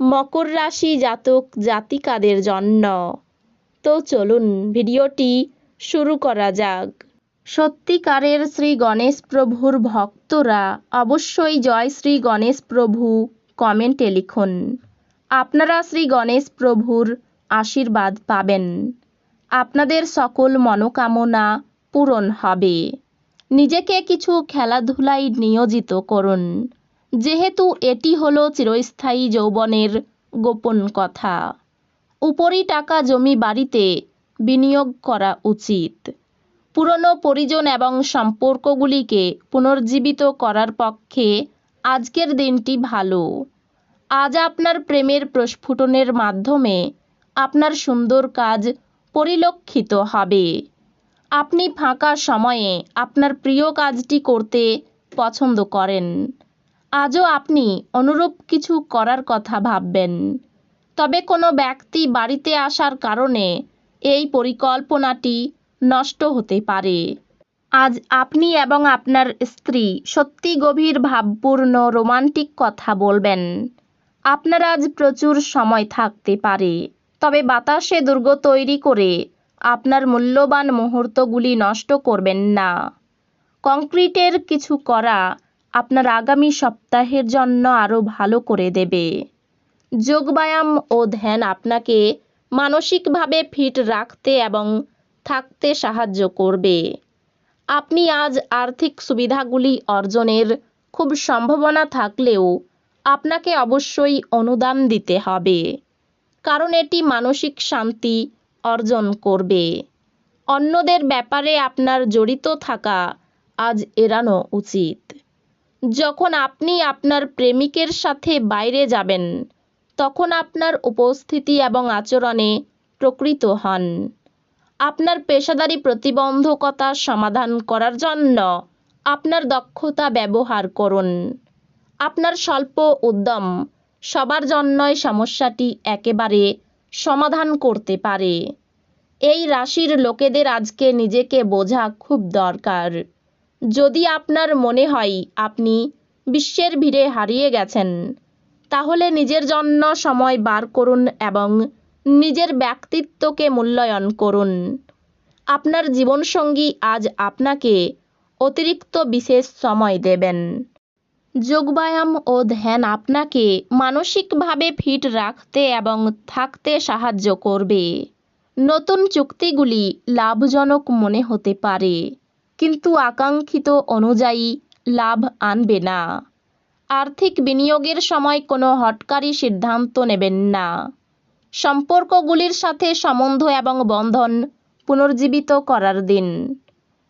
মকর রাশি জাতক জাতিকাদের জন্য। তো চলুন ভিডিওটি শুরু করা যাক। সত্যিকারের শ্রী গণেশ প্রভুর ভক্তরা অবশ্যই জয় শ্রী গণেশ প্রভু কমেন্টে লিখুন। আপনারা শ্রী গণেশ প্রভুর আশীর্বাদ পাবেন। আপনাদের সকল মনোকামনা পূরণ হবে। নিজেকে কিছু খেলাধুলায় নিয়োজিত করুন। যেহেতু এটি হলো চিরস্থায়ী যৌবনের গোপন কথা। উপরি টাকা জমি বাড়িতে বিনিয়োগ করা উচিত। পুরনো পরিজন এবং সম্পর্কগুলিকে পুনর্জীবিত করার পক্ষে আজকের দিনটি ভালো। আজ আপনার প্রেমের প্রস্ফুটনের মাধ্যমে আপনার সুন্দর কাজ পরিলক্ষিত হবে। আপনি ফাঁকা সময়ে আপনার প্রিয় কাজটি করতে পছন্দ করেন। আজও আপনি অনুরূপ কিছু করার কথা ভাববেন। তবে কোনো ব্যক্তি বাড়িতে আসার কারণে এই পরিকল্পনাটি নষ্ট হতে পারে। আজ আপনি এবং আপনার স্ত্রী সত্যি গভীর ভাবপূর্ণ রোমান্টিক কথা বলবেন। আপনার আজ প্রচুর সময় থাকতে পারে। তবে বাতাসে দুর্গ তৈরি করে আপনার মূল্যবান মুহূর্তগুলি নষ্ট করবেন না। কংক্রিটের কিছু করা আপনার আগামী সপ্তাহের জন্য আরও ভালো করে দেবে। যোগব্যায়াম ও ধ্যান আপনাকে মানসিকভাবে ফিট রাখতে এবং থাকতে সাহায্য করবে। আপনি আজ আর্থিক সুবিধাগুলি অর্জনের খুব সম্ভাবনা থাকলেও আপনাকে অবশ্যই অনুদান দিতে হবে, কারণ এটি মানসিক শান্তি অর্জন করবে। অন্যদের ব্যাপারে আপনার জড়িত থাকা আজ এড়ানো উচিত। যখন আপনি আপনার প্রেমিকের সাথে বাইরে যাবেন, তখন আপনার উপস্থিতি এবং আচরণে প্রকৃত হন। আপনার পেশাদারি প্রতিবন্ধকতা সমাধান করার জন্য আপনার দক্ষতা ব্যবহার করুন। আপনার স্বল্প উদ্যম সবার জন্যই সমস্যাটি একেবারে সমাধান করতে পারে। এই রাশির লোকেদের আজকে নিজেকে বোঝা খুব দরকার। যদি আপনার মনে হয় আপনি বিশ্বের ভিড়ে হারিয়ে গেছেন, তাহলে নিজের জন্য সময় বার করুন এবং নিজের ব্যক্তিত্বকে মূল্যায়ন করুন। আপনার জীবনসঙ্গী আজ আপনাকে অতিরিক্ত বিশেষ সময় দেবেন। যোগব্যায়াম ও ধ্যান আপনাকে মানসিকভাবে ফিট রাখতে এবং থাকতে সাহায্য করবে। নতুন চুক্তিগুলি লাভজনক মনে হতে পারে। কিন্তু আকাঙ্ক্ষিত অনুযায়ী লাভ আনবে না। আর্থিক বিনিয়োগের সময় কোনো হটকারী সিদ্ধান্ত নেবেন না। সম্পর্কগুলির সাথে সম্বন্ধ এবং বন্ধন পুনর্জীবিত করার দিন।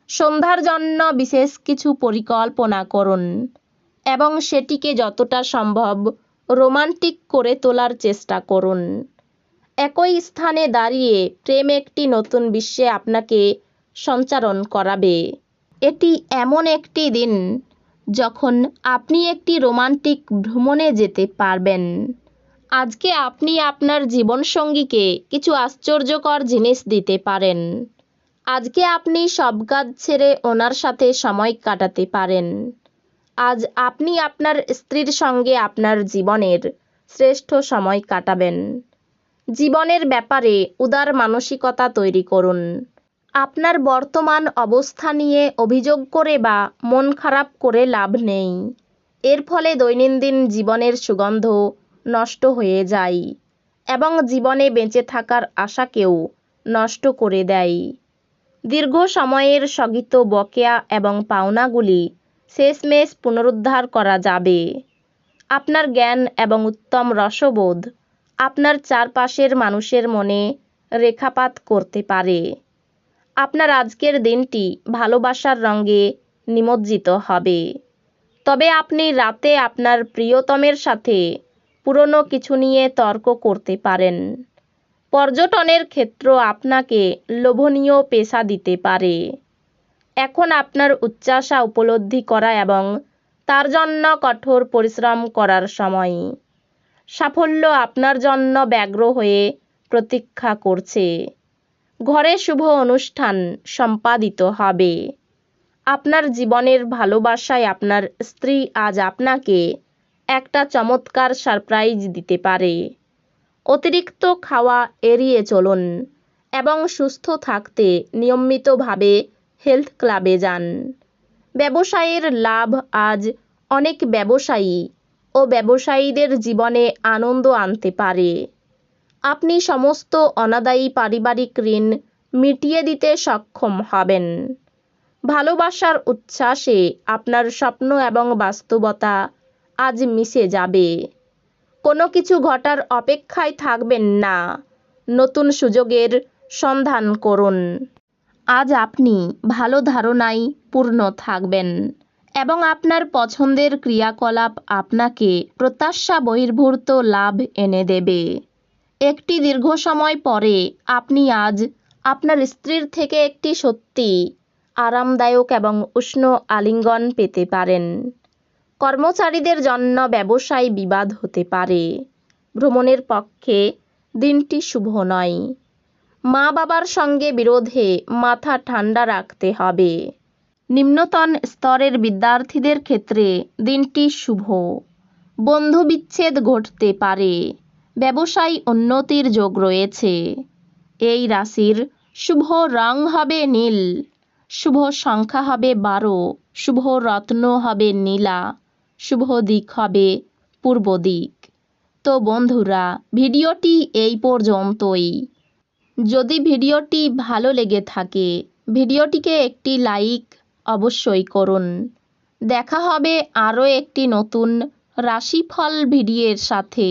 সন্ধ্যার জন্য বিশেষ কিছু পরিকল্পনা করুন এবং সেটিকে যতটা সম্ভব রোমান্টিক করে তোলার চেষ্টা করুন। একই স্থানে দাঁড়িয়ে প্রেম একটি নতুন বিশ্বে আপনাকে সঞ্চারণ করাবে। এটি এমন একটি দিন যখন আপনি একটি রোমান্টিক ভ্রমণে যেতে পারবেন। আজকে আপনি আপনার জীবনসঙ্গীকে কিছু আশ্চর্যকর জিনিস দিতে পারেন। আজকে আপনি সব কাজ ছেড়ে ওনার সাথে সময় কাটাতে পারেন। আজ আপনি আপনার স্ত্রীর সঙ্গে আপনার জীবনের শ্রেষ্ঠ সময় কাটাবেন। জীবনের ব্যাপারে উদার মানসিকতা তৈরি করুন। আপনার বর্তমান অবস্থা নিয়ে অভিযোগ করে বা মন খারাপ করে লাভ নেই। এর ফলে দৈনন্দিন জীবনের সুগন্ধ নষ্ট হয়ে যায় এবং জীবনে বেঁচে থাকার আশাকেও নষ্ট করে দেয়। দীর্ঘ সময়ের স্থগিত বকেয়া এবং পাওনাগুলি শেষমেশ পুনরুদ্ধার করা যাবে। আপনার জ্ঞান এবং উত্তম রসবোধ আপনার চারপাশের মানুষের মনে রেখাপাত করতে পারে। আপনার আজকের দিনটি ভালোবাসার রঙে নিমজ্জিত হবে। তবে আপনি রাতে আপনার প্রিয়তমের সাথে পুরনো কিছু নিয়ে তর্ক করতে পারেন। পর্যটনের ক্ষেত্র আপনাকে লোভনীয় পেশা দিতে পারে। এখন আপনার উচ্চাসা উপলব্ধি করা এবং তার জন্য কঠোর পরিশ্রম করার সময়। সাফল্য আপনার জন্য ব্যগ্র হয়ে প্রতীক্ষা করছে। ঘরে শুভ অনুষ্ঠান সম্পাদিত হবে। আপনার জীবনের ভালোবাসায় আপনার স্ত্রী আজ আপনাকে একটা চমৎকার সারপ্রাইজ দিতে পারে। অতিরিক্ত খাওয়া এড়িয়ে চলুন এবং সুস্থ থাকতে নিয়মিতভাবে হেলথ ক্লাবে যান। ব্যবসায়ের লাভ আজ অনেক ব্যবসায়ী ও ব্যবসায়ীদের জীবনে আনন্দ আনতে পারে। আপনি সমস্ত অনাদায়ী পারিবারিক ঋণ মিটিয়ে দিতে সক্ষম হবেন। ভালোবাসার উচ্ছ্বাসে আপনার স্বপ্ন এবং বাস্তবতা আজ মিশে যাবে। কোনো কিছু ঘটার অপেক্ষায় থাকবেন না। নতুন সুযোগের সন্ধান করুন। আজ আপনি ভালো ধারণায় পূর্ণ থাকবেন এবং আপনার পছন্দের ক্রিয়াকলাপ আপনাকে প্রত্যাশা বহির্ভূত লাভ এনে দেবে। একটি দীর্ঘ সময় পরে আপনি আজ আপনার স্ত্রীর থেকে একটি সত্যি আরামদায়ক এবং উষ্ণ আলিঙ্গন পেতে পারেন। কর্মচারীদের জন্য ব্যবসায় বিবাদ হতে পারে। ভ্রমণের পক্ষে দিনটি শুভ নয়। মা বাবার সঙ্গে বিরোধে মাথা ঠান্ডা রাখতে হবে। নিম্নতন স্তরের বিদ্যার্থীদের ক্ষেত্রে দিনটি শুভ। বন্ধু বিচ্ছেদ ঘটতে পারে। ব্যবসায় উন্নতির যোগ রয়েছে। এই রাশির শুভ রং হবে নীল, শুভ সংখ্যা হবে বারো, শুভ রত্ন হবে নীলা, শুভ দিক হবে পূর্ব দিক। তো বন্ধুরা, ভিডিওটি এই পর্যন্তই। যদি ভিডিওটি ভালো লেগে থাকে, ভিডিওটিকে একটি লাইক অবশ্যই করুন। দেখা হবে আরও একটি নতুন রাশিফল ভিডিওর সাথে।